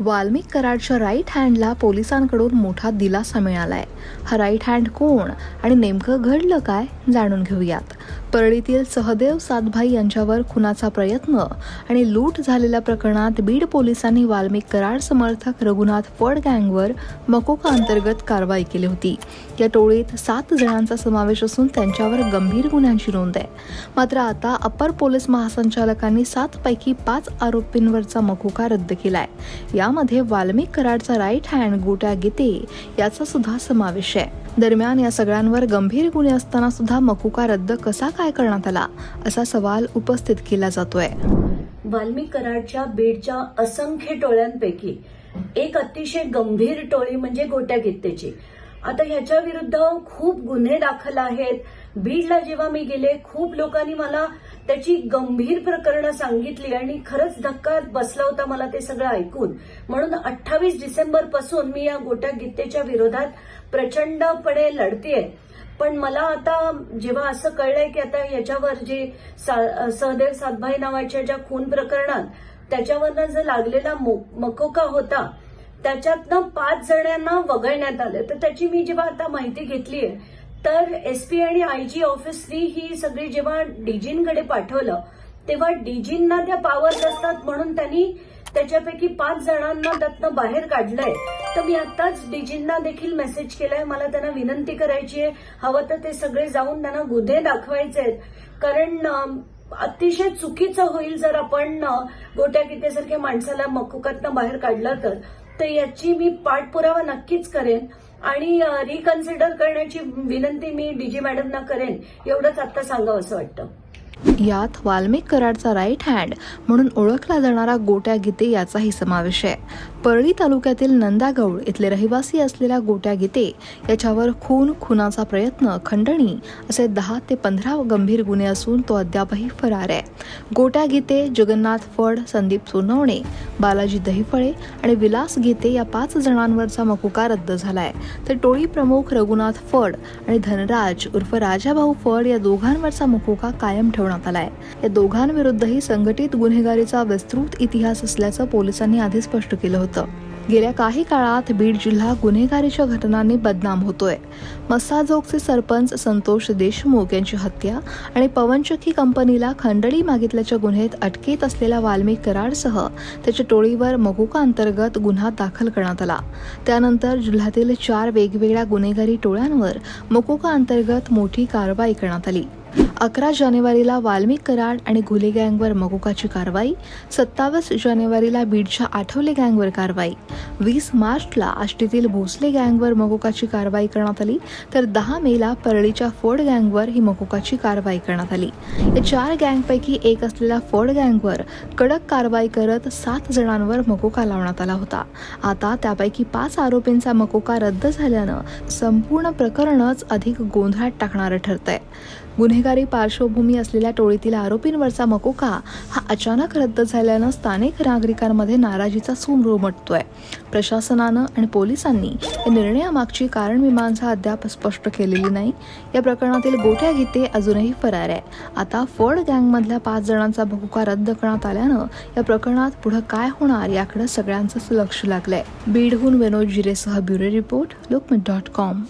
वाल्मिक कराडच्या राईट हँडला पोलिसांकडून मोठा दिलासा मिळालाय. हा राईट हँड कोण आणि नेमकं घडलं काय जाणून घेऊयात. परळीतील सहदेव सातभाई यांच्यावर खुनाचा प्रयत्न आणि लूट झालेल्या प्रकरणात बीड पोलिसांनी वाल्मिक कराड समर्थक रघुनाथ फड गँगवर मकोका अंतर्गत कारवाई केली होती. या टोळीत सात जणांचा समावेश असून त्यांच्यावर गंभीर गुन्ह्यांची नोंद आहे. मात्र आता अपर पोलीस महासंचालकांनी सात पैकी पाच आरोपींवरचा मकोका रद्द केलाय. यामध्ये वाल्मिक कराडचा राईट हँड गोट्या गीते याचा सुद्धा समावेश आहे. दरम्यान या सगळ्यांवर गंभीर गुन्हे असताना सुद्धा मकुका रद्द कसा काय करण्यात आला असा सवाल उपस्थित केला जातोय. वाल्मी कराडच्या बीडच्या असंख्य टोळ्यांपैकी एक अतिशय गंभीर टोळी म्हणजे गोट्या गित्तेची. आता ह्याच्या विरुद्ध खूप गुन्हे दाखल आहेत. बीडला जेव्हा मी गेले खूप लोकांनी मला त्याची गंभीर प्रकरणं सांगितली आणि खरंच धक्का बसला होता मला ते सगळं ऐकून. म्हणून अठ्ठावीस डिसेंबरपासून मी या गोट्या गीतेच्या विरोधात प्रचंडपणे लढतीये. पण मला आता जेव्हा असं कळलंय की आता याच्यावर जे सा- सहदेव सातभाई नावाच्या ज्या खून प्रकरणात त्याच्यावरनं जो लागलेला मकोका होता त्याच्यातनं पाच जणांना वगळण्यात आलं. तर त्याची मी जेव्हा आता माहिती घेतलीय तर एसपी आणि आयजी ऑफिसनी ही सगळी जेव्हा डीजींकडे पाठवलं तेव्हा डीजींना त्या पावर्स असतात म्हणून त्यांनी त्याच्यापैकी पाच जणांना त्यातनं बाहेर काढलंय. तर मी आताच डीजींना देखील मेसेज केलाय. मला त्यांना विनंती करायची आहे. हवं तर ते सगळे जाऊन त्यांना गुन्हे दाखवायचे आहेत. कारण अतिशय चुकीचं होईल जर आपण गोट्या गीतेसारख्या माणसाला मकुकातनं बाहेर काढलं तर. तर याची मी पाठपुरावा नक्कीच करेन आणि रिकन्सिडर करण्याची विनंती मी डीजी मॅडमना करेन एवढंच आता सांगावं असं वाटतं. यात वाल्मिक कराडचा राईट हँड म्हणून ओळखला जाणारा गोट्या गीते याचाही समावेश आहे. परळी तालुक्यातील नंदागौड इथले रहिवासी असलेल्या गोट्या गीते याच्यावर खून खुनाचा प्रयत्न खंडणी असे दहा ते पंधरा गंभीर गुन्हे असून तो अद्यापही फरार आहे. गोट्या गीते जगन्नाथ फड संदीप सोनवणे बालाजी दहिफळे आणि विलास गीते या पाच जणांवरचा मकुका रद्द झालाय. तर टोळी प्रमुख रघुनाथ फड आणि धनराज उर्फ राजाभाऊ फड या दोघांवरचा मकुका कायम ठेवण्यात आलाय. या दोघांविरुद्धही संघटित गुन्हेगारीचा विस्तृत इतिहास असल्याचं पोलिसांनी आधी स्पष्ट केलं होतं. गेल्या काही काळात बीड जिल्हा गुन्हेगारीच्या घटनांनी बदनाम होतोय. मस्साजोगचे सरपंच संतोष देशमुख यांची हत्या आणि पवनचक्की कंपनीला खंडणी मागितल्याच्या गुन्ह्यात अटकेत असलेल्या वाल्मिक कराडसह त्याच्या टोळीवर मगुका अंतर्गत गुन्हा दाखल करण्यात आला. त्यानंतर जिल्ह्यातील चार वेगवेगळ्या गुन्हेगारी टोळ्यांवर मकुका अंतर्गत मोठी कारवाई करण्यात आली. अकरा जानेवारीला वाल्मिक कराड आणि घुले गँगवर मकुकाची कारवाई सत्तावीस जानेवारीला बीडच्या आठवले गँगवर कारवाई वीस मार्चला आष्टीतील भोसले गँगवर मकुकाची कारवाई करण्यात आली तर दहा मेला परळीच्या फोर्ड गँगवर ही मकुकाची कारवाई करण्यात आली. या चार गँगपैकी एक असलेल्या फोर्ड गँगवर कडक कारवाई करत सात जणांवर मकोका लावण्यात आला होता. आता त्यापैकी पाच आरोपींचा मकोका रद्द झाल्यानं संपूर्ण प्रकरणच अधिक गोंधळात टाकणारं ठरतंय. गुन्हेगारी पार्श्वभूमी असलेल्या टोळीतील आरोपींवरचा मकोका हा अचानक रद्द झाल्यानं स्थानिक नागरिकांमध्ये नाराजीचा सूर उमटतोय. प्रशासनानं आणि पोलिसांनी या निर्णयामागची कारणमीमांसा अद्याप स्पष्ट केलेली नाही. या प्रकरणातील गोट्या गीते अजूनही फरार आहे आता फड गँगमधल्या पाच जणांचा मकोका रद्द करण्यात आल्यानं या प्रकरणात पुढं काय होणार याकडे सगळ्यांचंच लक्ष लागलंय. बीडहून Vinod जिरेसह bureau report Lokmat dot com.